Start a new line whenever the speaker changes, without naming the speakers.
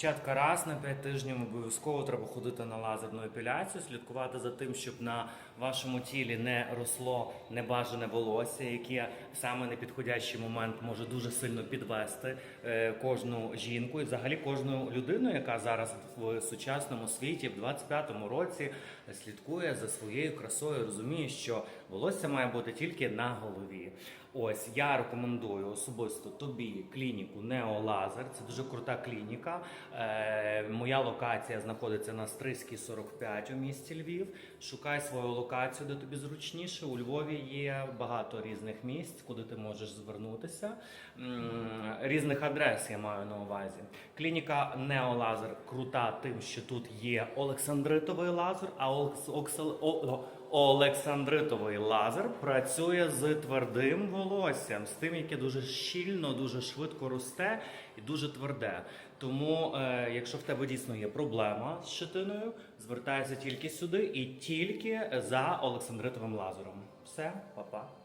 Дівчатка, раз на 5 тижнів обов'язково треба ходити на лазерну епіляцію, слідкувати за тим, щоб на вашому тілі не росло небажане волосся, яке в саме непідходящий момент може дуже сильно підвести е, кожну жінку і взагалі кожну людину, яка зараз в сучасному світі в 25-му році слідкує за своєю красою, розуміє, що волосся має бути тільки на голові. Ось я рекомендую особисто тобі клініку Неолазер. Це дуже крута клініка. Е, моя локація знаходиться на Стрийській 45 у місті Львів. Шукай свою локацію, де тобі зручніше. У Львові є багато різних місць, куди ти можеш звернутися. Різних адрес я маю на увазі. Клініка Неолазер крута тим, що тут є Олександритовий лазер, а Оксел- Олександритовий лазер працює з твердим волоссям, з тим, яке дуже щільно, дуже швидко росте і дуже тверде. Тому, е, якщо в тебе дійсно є проблема з щитиною, звертайся тільки сюди і тільки за Олександритовим лазером. Все, па-па.